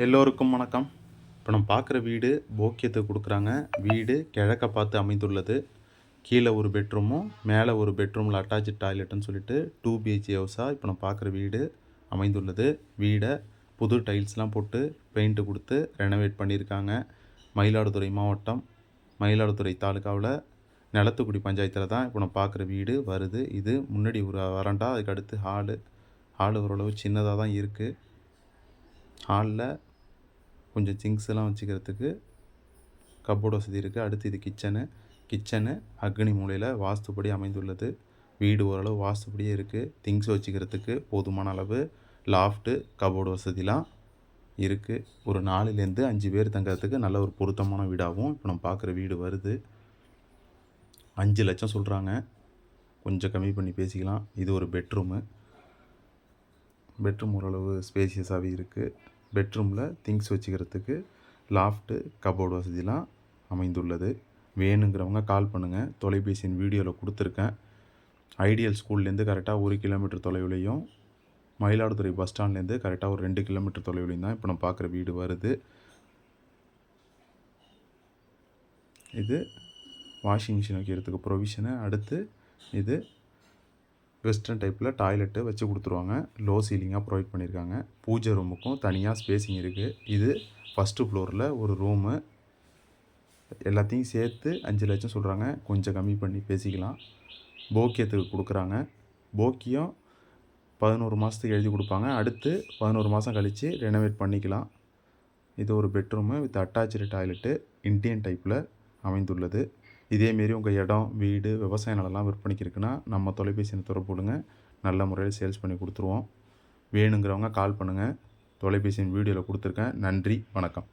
எல்லோருக்கும் வணக்கம். இப்போ நம்ம பார்க்குற வீடு போக்கியத்துக்கு கொடுக்குறாங்க. வீடு கிழக்க பார்த்து அமைந்துள்ளது. கீழே ஒரு பெட்ரூமும் மேலே ஒரு பெட்ரூமில் அட்டாச்சு டாய்லெட்டுன்னு சொல்லிட்டு டூ பிஹெச்ஏ ஹவுஸாக இப்போ நம்ம பார்க்குற வீடு அமைந்துள்ளது. வீடை புது டைல்ஸ்லாம் போட்டு பெயிண்ட்டு கொடுத்து ரெனோவேட் பண்ணியிருக்காங்க. மயிலாடுதுறை மாவட்டம் மயிலாடுதுறை தாலுக்காவில் நிலத்துக்குடி பஞ்சாயத்தில் தான் இப்போ நம்ம பார்க்குற வீடு வருது. இது முன்னாடி ஒரு வரண்டா அதுக்கு அடுத்து ஹாலு ஹாலு ஓரளவு சின்னதாக தான் இருக்குது ஹாலில் கொஞ்சம் திங்ஸ் எல்லாம் வச்சுக்கிறதுக்கு கப்போர்ட் வசதி இருக்குது அடுத்து இது கிச்சனு கிச்சனு அக்னி மூலையில் வாஸ்துப்படி அமைந்துள்ளது. வீடு ஓரளவு வாஸ்துப்படியே இருக்குது திங்ஸ் வச்சுக்கிறதுக்கு போதுமான அளவு லாஃப்ட்டு கபோர்டு வசதிலாம் இருக்குது ஒரு நாலுலேருந்து அஞ்சு பேர் தங்கறதுக்கு நல்ல ஒரு பொருத்தமான வீடாகவும் இப்போ நம்ம பார்க்குற வீடு வருது. அஞ்சு லட்சம் சொல்கிறாங்க கொஞ்சம் கம்மி பண்ணி பேசிக்கலாம். இது ஒரு பெட்ரூமு பெட்ரூம் ஓரளவு ஸ்பேசியஸாகவே இருக்குது பெட்ரூமில் திங்ஸ் வச்சுக்கிறதுக்கு லாஃப்ட்டு கபோர்டு வசதிலாம் அமைந்துள்ளது. வேணுங்கிறவங்க கால் பண்ணுங்கள் தொலைபேசியின் வீடியோவில் கொடுத்துருக்கேன். ஐடியல் ஸ்கூல்லேருந்து கரெக்டாக ஒரு கிலோமீட்டர் தொலைவுலேயும் மயிலாடுதுறை பஸ் ஸ்டாண்ட்லேருந்து கரெக்டாக ஒரு ரெண்டு கிலோமீட்டர் தொலைவுலையும் தான் இப்போ நம்ம பார்க்குற வீடு வருது. இது வாஷிங் மிஷின் வைக்கிறதுக்கு ப்ரொவிஷனு. அடுத்து இது வெஸ்டர்ன் டைப்பில் டாய்லெட்டு வச்சு கொடுத்துருவாங்க. லோ சீலிங்காக ப்ரொவைட் பண்ணியிருக்காங்க. பூஜை ரூமுக்கும் தனியாக ஸ்பேஸிங் இருக்குது. இது ஃபஸ்ட்டு ஃப்ளோரில் ஒரு ரூமு எல்லாத்தையும் சேர்த்து அஞ்சு லட்சம் சொல்கிறாங்க கொஞ்சம் கம்மி பண்ணி பேசிக்கலாம். போக்கியத்துக்கு கொடுக்குறாங்க. போக்கியம் பதினோரு மாதத்துக்கு எழுதி கொடுப்பாங்க. அடுத்து பதினோரு மாதம் கழித்து ரெனோவேட் பண்ணிக்கலாம். இது ஒரு bedroom with attach toilet Indian டைப்பில் அமைந்துள்ளது. இதேமாரி உங்கள் இடம் வீடு விவசாய நிலம்லாம் விற்பனைக்கு இருக்குன்னா நம்ம தொலைபேசி எண்ணை தொடர்பு கொடுங்க நல்ல முறையில் சேல்ஸ் பண்ணி கொடுத்துருவோம். வேணுங்கிறவங்க கால் பண்ணுங்கள் தொலைபேசியின் வீடியோவில் கொடுத்துருக்கேன். நன்றி. வணக்கம்.